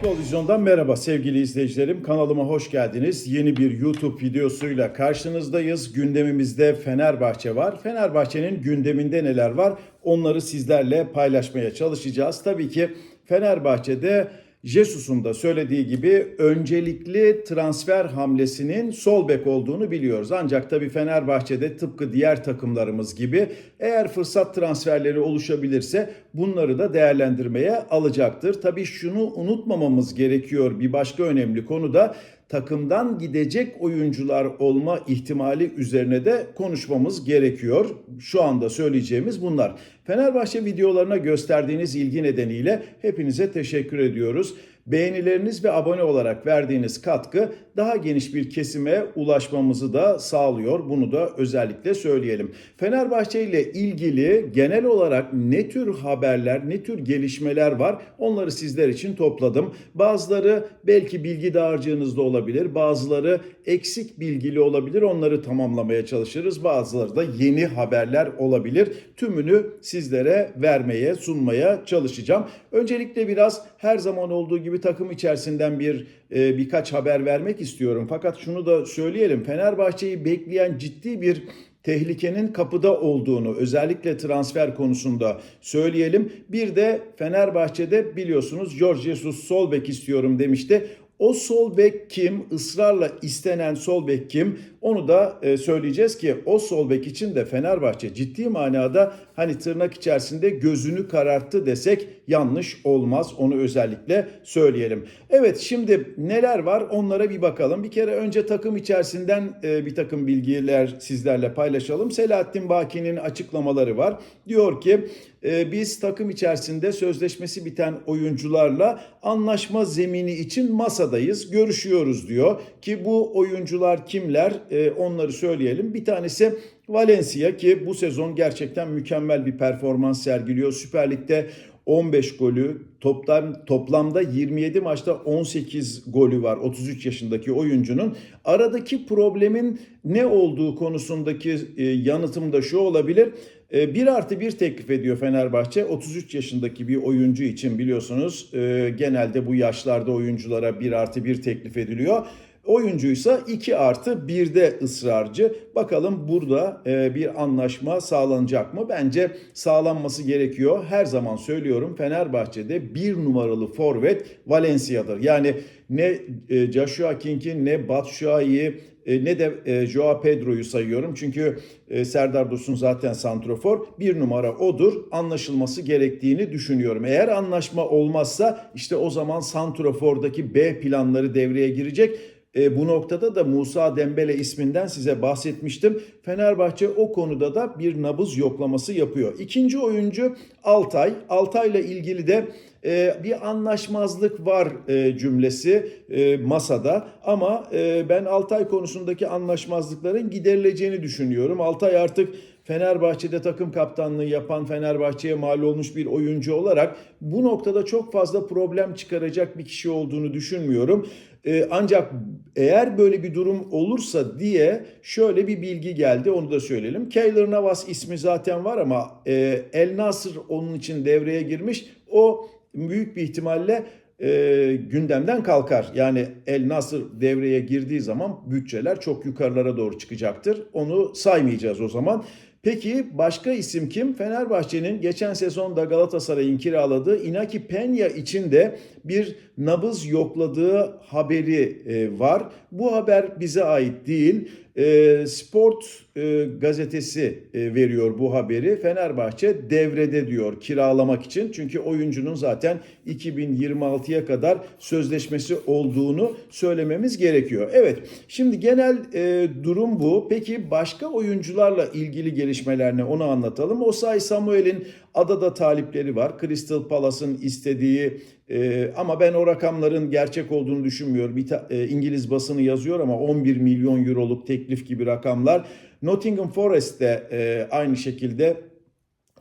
Futbol Vizyon'dan merhaba sevgili izleyicilerim. Kanalıma hoş geldiniz. Yeni bir YouTube videosuyla karşınızdayız. Gündemimizde Fenerbahçe var. Fenerbahçe'nin gündeminde neler var? Onları sizlerle paylaşmaya çalışacağız. Tabii ki Fenerbahçe'de Jesus'un da söylediği gibi öncelikli transfer hamlesinin sol bek olduğunu biliyoruz. Ancak tabii Fenerbahçe'de tıpkı diğer takımlarımız gibi eğer fırsat transferleri oluşabilirse bunları da değerlendirmeye alacaktır. Tabii şunu unutmamamız gerekiyor bir başka önemli konu da takımdan gidecek oyuncular olma ihtimali üzerine de konuşmamız gerekiyor. Şu anda söyleyeceğimiz bunlar. Fenerbahçe videolarına gösterdiğiniz ilgi nedeniyle hepinize teşekkür ediyoruz. Beğenileriniz ve abone olarak verdiğiniz katkı daha geniş bir kesime ulaşmamızı da sağlıyor. Bunu da özellikle söyleyelim. Fenerbahçe ile ilgili genel olarak ne tür haberler, ne tür gelişmeler var onları sizler için topladım. Bazıları belki bilgi dağarcığınızda olabilir, bazıları eksik bilgili olabilir. Onları tamamlamaya çalışırız. Bazıları da yeni haberler olabilir. Tümünü sizlere vermeye, sunmaya çalışacağım. Öncelikle biraz her zaman olduğu gibi takım içerisinden bir e, birkaç haber vermek istiyorum. Fakat şunu da söyleyelim. Fenerbahçe'yi bekleyen ciddi bir tehlikenin kapıda olduğunu özellikle transfer konusunda söyleyelim. Bir de Fenerbahçe'de biliyorsunuz George Jesus sol bek istiyorum demişti. O sol bek kim? Israrla istenen sol bek kim? Onu da e, söyleyeceğiz ki o sol bek için de Fenerbahçe ciddi manada hani tırnak içerisinde gözünü kararttı desek yanlış olmaz. Onu özellikle söyleyelim. Evet şimdi neler var onlara bir bakalım. Bir kere önce takım içerisinden e, bir takım bilgiler sizlerle paylaşalım. Selahattin Baki'nin açıklamaları var. Diyor ki e, biz takım içerisinde sözleşmesi biten oyuncularla anlaşma zemini için masadayız, görüşüyoruz diyor. Ki bu oyuncular kimler e, onları söyleyelim. Bir tanesi Valencia ki bu sezon gerçekten mükemmel bir performans sergiliyor. Süper Lig'de 15 golü, toplam toplamda 27 maçta 18 golü var 33 yaşındaki oyuncunun. Aradaki problemin ne olduğu konusundaki e, yanıtım da şu olabilir. E, 1 artı 1 teklif ediyor Fenerbahçe. 33 yaşındaki bir oyuncu için biliyorsunuz e, genelde bu yaşlarda oyunculara 1 artı 1 teklif ediliyor. Oyuncuysa 2 artı 1'de ısrarcı. Bakalım burada e, bir anlaşma sağlanacak mı? Bence sağlanması gerekiyor. Her zaman söylüyorum Fenerbahçe'de bir numaralı forvet Valencia'dır. Yani ne e, Joshua King'i ne Batshuayi'yi e, ne de e, Joao Pedro'yu sayıyorum. Çünkü Serdar Dursun zaten santrofor. Bir numara odur. Anlaşılması gerektiğini düşünüyorum. Eğer anlaşma olmazsa işte o zaman santrofordaki B planları devreye girecek. E, bu noktada da Musa Dembele isminden size bahsetmiştim. Fenerbahçe o konuda da bir nabız yoklaması yapıyor. İkinci oyuncu Altay. Altay'la ilgili de e, bir anlaşmazlık var e, cümlesi e, masada ama e, ben Altay konusundaki anlaşmazlıkların giderileceğini düşünüyorum. Altay artık Fenerbahçe'de takım kaptanlığı yapan Fenerbahçe'ye mal olmuş bir oyuncu olarak bu noktada çok fazla problem çıkaracak bir kişi olduğunu düşünmüyorum. Ee, ancak eğer böyle bir durum olursa diye şöyle bir bilgi geldi onu da söyleyelim. Keylor Navas ismi zaten var ama e, El Nasır onun için devreye girmiş. O büyük bir ihtimalle e, gündemden kalkar. Yani El Nasır devreye girdiği zaman bütçeler çok yukarılara doğru çıkacaktır. Onu saymayacağız o zaman. Peki başka isim kim? Fenerbahçe'nin geçen sezonda Galatasaray'ın kiraladığı Inaki Peña için de bir nabız yokladığı haberi e, var. Bu haber bize ait değil. E, Sport e, gazetesi e, veriyor bu haberi. Fenerbahçe devrede diyor kiralamak için. Çünkü oyuncunun zaten 2026'ya kadar sözleşmesi olduğunu söylememiz gerekiyor. Evet şimdi genel e, durum bu. Peki başka oyuncularla ilgili gelişmeler ne onu anlatalım. Osay Samuel'in adada talipleri var. Crystal Palace'ın istediği e, ama ben o rakamların gerçek olduğunu düşünmüyorum. Bir ta, e, İngiliz basını yazıyor ama 11 milyon euroluk teklif gibi rakamlar. Nottingham Forest de e, aynı şekilde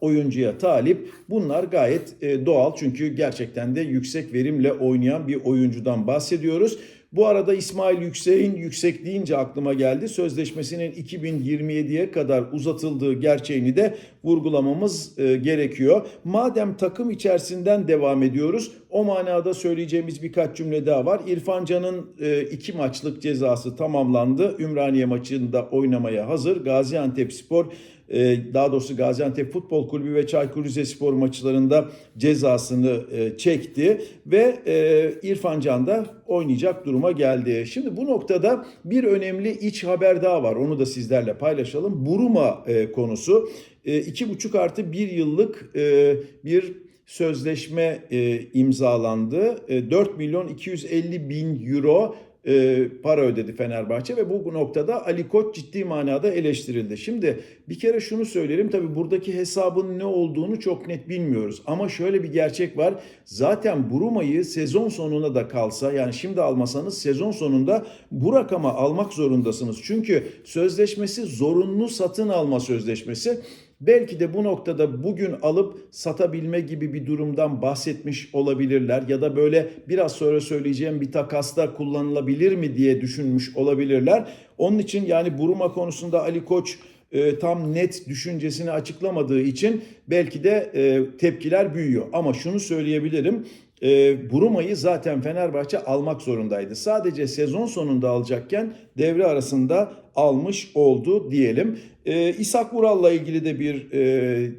oyuncuya talip. Bunlar gayet e, doğal çünkü gerçekten de yüksek verimle oynayan bir oyuncudan bahsediyoruz. Bu arada İsmail Yüksek'in yüksek deyince aklıma geldi. Sözleşmesinin 2027'ye kadar uzatıldığı gerçeğini de vurgulamamız e, gerekiyor. Madem takım içerisinden devam ediyoruz, O manada söyleyeceğimiz birkaç cümle daha var. İrfan Can'ın e, iki maçlık cezası tamamlandı. Ümraniye maçında oynamaya hazır. Gaziantep Spor daha doğrusu Gaziantep Futbol Kulübü ve Çaykur Rizespor maçlarında cezasını e, çekti ve e, İrfan Can da oynayacak duruma geldi. Şimdi bu noktada bir önemli iç haber daha var. Onu da sizlerle paylaşalım. Buruma e, konusu. E, iki buçuk artı bir yıllık bir sözleşme e, imzalandı. E, 4 milyon 250 bin euro e, para ödedi Fenerbahçe ve bu noktada Ali Koç ciddi manada eleştirildi. Şimdi bir kere şunu söyleyelim tabii buradaki hesabın ne olduğunu çok net bilmiyoruz. Ama şöyle bir gerçek var. Zaten Buruma'yı sezon sonuna da kalsa yani şimdi almasanız sezon sonunda bu rakama almak zorundasınız. Çünkü sözleşmesi zorunlu satın alma sözleşmesi. Belki de bu noktada bugün alıp satabilme gibi bir durumdan bahsetmiş olabilirler ya da böyle biraz sonra söyleyeceğim bir takasta kullanılabilir mi diye düşünmüş olabilirler. Onun için yani Buruma konusunda Ali Koç e, tam net düşüncesini açıklamadığı için belki de e, tepkiler büyüyor. Ama şunu söyleyebilirim. E, Buruma'yı zaten Fenerbahçe almak zorundaydı. Sadece sezon sonunda alacakken devre arasında almış oldu diyelim. E, İshak Vural'la ilgili de bir e,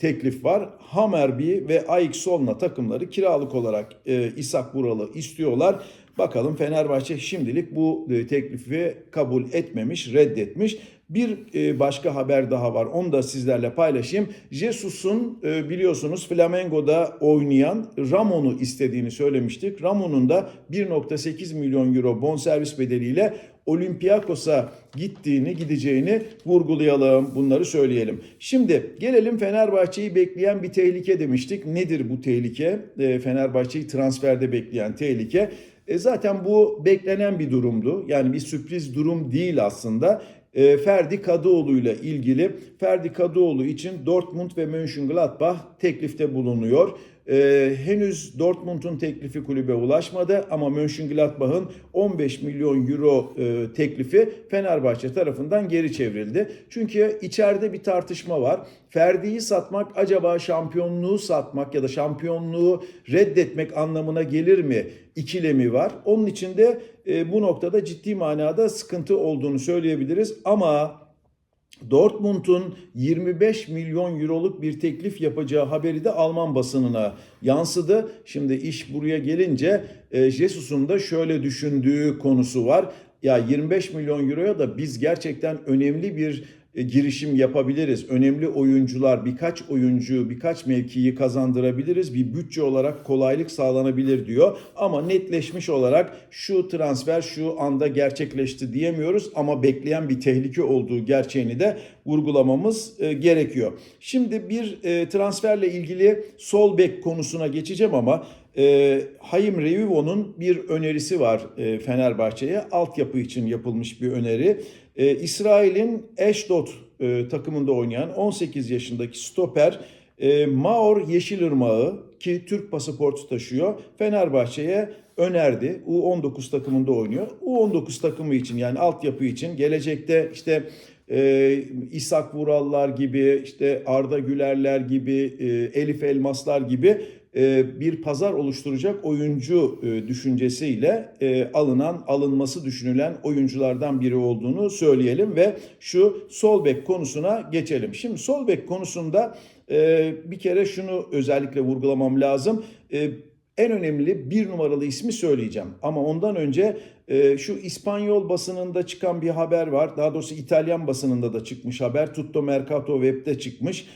teklif var. Hamerby ve AX Solna takımları kiralık olarak e, İshak Vural'ı istiyorlar. Bakalım Fenerbahçe şimdilik bu e, teklifi kabul etmemiş, reddetmiş. Bir e, başka haber daha var. Onu da sizlerle paylaşayım. Jesus'un e, biliyorsunuz Flamengo'da oynayan Ramon'u istediğini söylemiştik. Ramon'un da 1.8 milyon euro bonservis bedeliyle Olympiakos'a gittiğini, gideceğini vurgulayalım. Bunları söyleyelim. Şimdi gelelim Fenerbahçe'yi bekleyen bir tehlike demiştik. Nedir bu tehlike? E, Fenerbahçe'yi transferde bekleyen tehlike. E, zaten bu beklenen bir durumdu. Yani bir sürpriz durum değil aslında. E, Ferdi Kadıoğlu ile ilgili Ferdi Kadıoğlu için Dortmund ve Mönchengladbach teklifte bulunuyor. Ee, henüz Dortmund'un teklifi kulübe ulaşmadı ama Mönchengladbach'ın 15 milyon euro e, teklifi Fenerbahçe tarafından geri çevrildi. Çünkü içeride bir tartışma var. Ferdi'yi satmak acaba şampiyonluğu satmak ya da şampiyonluğu reddetmek anlamına gelir mi? İkilemi var. Onun için de e, bu noktada ciddi manada sıkıntı olduğunu söyleyebiliriz ama Dortmund'un 25 milyon euroluk bir teklif yapacağı haberi de Alman basınına yansıdı. Şimdi iş buraya gelince e, Jesus'un da şöyle düşündüğü konusu var. Ya 25 milyon euroya da biz gerçekten önemli bir girişim yapabiliriz. Önemli oyuncular, birkaç oyuncu, birkaç mevkiyi kazandırabiliriz. Bir bütçe olarak kolaylık sağlanabilir diyor. Ama netleşmiş olarak şu transfer şu anda gerçekleşti diyemiyoruz ama bekleyen bir tehlike olduğu gerçeğini de vurgulamamız e, gerekiyor. Şimdi bir e, transferle ilgili sol bek konusuna geçeceğim ama e, Hayim Revivo'nun bir önerisi var e, Fenerbahçe'ye. Altyapı için yapılmış bir öneri. E, İsrail'in Ashdod e, takımında oynayan 18 yaşındaki stoper e, Maor Yeşilırmağı ki Türk pasaportu taşıyor Fenerbahçe'ye önerdi. U19 takımında oynuyor. U19 takımı için yani altyapı için gelecekte işte e, İshak Vurallar gibi işte Arda Gülerler gibi e, Elif Elmaslar gibi bir pazar oluşturacak oyuncu e, düşüncesiyle e, alınan, alınması düşünülen oyunculardan biri olduğunu söyleyelim ve şu sol bek konusuna geçelim. Şimdi sol bek konusunda bir kere şunu özellikle vurgulamam lazım. En önemli bir numaralı ismi söyleyeceğim. Ama ondan önce şu İspanyol basınında çıkan bir haber var. Daha doğrusu İtalyan basınında da çıkmış haber. Tutto Mercato Web'de çıkmış.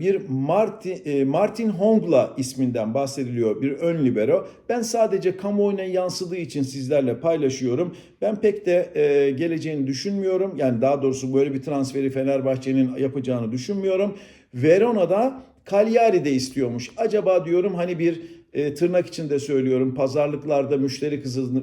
Bir Martin, Martin Hongla isminden bahsediliyor bir ön libero. Ben sadece kamuoyuna yansıdığı için sizlerle paylaşıyorum. Ben pek de geleceğini düşünmüyorum. Yani daha doğrusu böyle bir transferi Fenerbahçe'nin yapacağını düşünmüyorum. Verona'da Cagliari de istiyormuş. Acaba diyorum hani bir e, tırnak içinde söylüyorum pazarlıklarda müşteri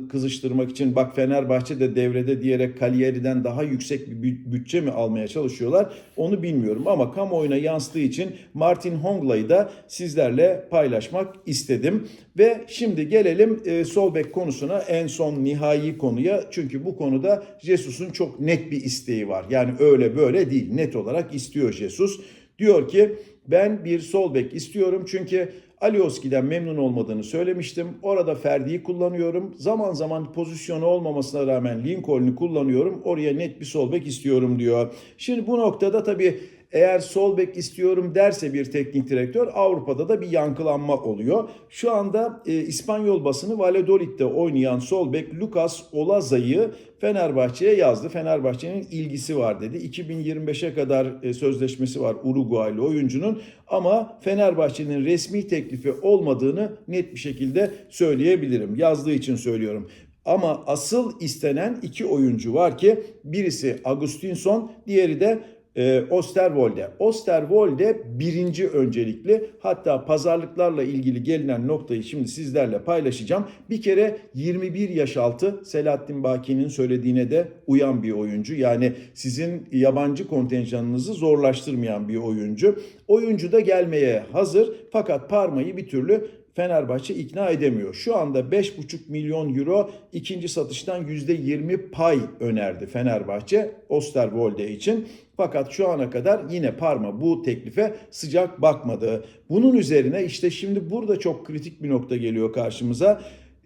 kızıştırmak için bak Fenerbahçe de devrede diyerek Cagliari'den daha yüksek bir bütçe mi almaya çalışıyorlar onu bilmiyorum ama kamuoyuna yansıdığı için Martin Hongla'yı da sizlerle paylaşmak istedim. Ve şimdi gelelim e, sol bek konusuna en son nihai konuya çünkü bu konuda Jesus'un çok net bir isteği var yani öyle böyle değil net olarak istiyor Jesus. Diyor ki ben bir sol bek istiyorum çünkü Alioski'den memnun olmadığını söylemiştim. Orada Ferdi'yi kullanıyorum. Zaman zaman pozisyonu olmamasına rağmen Lincoln'u kullanıyorum. Oraya net bir sol bek istiyorum diyor. Şimdi bu noktada tabii eğer sol bek istiyorum derse bir teknik direktör Avrupa'da da bir yankılanma oluyor. Şu anda e, İspanyol basını Valladolid'de oynayan sol bek Lucas Olaza'yı Fenerbahçe'ye yazdı. Fenerbahçe'nin ilgisi var dedi. 2025'e kadar e, sözleşmesi var Uruguaylı oyuncunun ama Fenerbahçe'nin resmi teklifi olmadığını net bir şekilde söyleyebilirim. Yazdığı için söylüyorum. Ama asıl istenen iki oyuncu var ki birisi Agustinson, diğeri de e, Osterwolde. Osterwolde birinci öncelikli hatta pazarlıklarla ilgili gelinen noktayı şimdi sizlerle paylaşacağım. Bir kere 21 yaş altı Selahattin Baki'nin söylediğine de uyan bir oyuncu. Yani sizin yabancı kontenjanınızı zorlaştırmayan bir oyuncu. Oyuncu da gelmeye hazır fakat Parma'yı bir türlü Fenerbahçe ikna edemiyor. Şu anda 5,5 milyon euro ikinci satıştan %20 pay önerdi Fenerbahçe Osterwolde için. Fakat şu ana kadar yine Parma bu teklife sıcak bakmadı. Bunun üzerine işte şimdi burada çok kritik bir nokta geliyor karşımıza.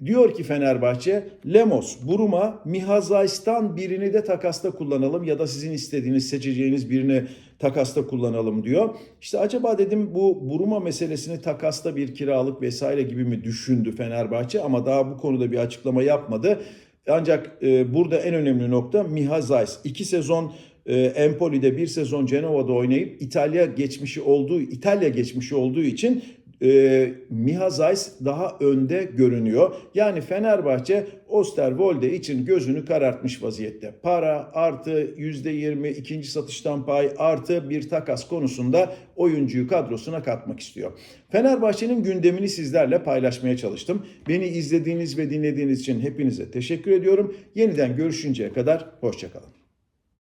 Diyor ki Fenerbahçe, Lemos, Buruma, Mihazays'tan birini de takasta kullanalım ya da sizin istediğiniz, seçeceğiniz birini takasta kullanalım diyor. İşte acaba dedim bu Buruma meselesini takasta bir kiralık vesaire gibi mi düşündü Fenerbahçe ama daha bu konuda bir açıklama yapmadı. Ancak e, burada en önemli nokta Miha Zayis. İki sezon e, Empoli'de bir sezon Cenova'da oynayıp İtalya geçmişi olduğu İtalya geçmişi olduğu için e, Miha Zayis daha önde görünüyor. Yani Fenerbahçe Osterwolde için gözünü karartmış vaziyette. Para artı %20 ikinci satıştan pay artı bir takas konusunda oyuncuyu kadrosuna katmak istiyor. Fenerbahçe'nin gündemini sizlerle paylaşmaya çalıştım. Beni izlediğiniz ve dinlediğiniz için hepinize teşekkür ediyorum. Yeniden görüşünceye kadar hoşçakalın.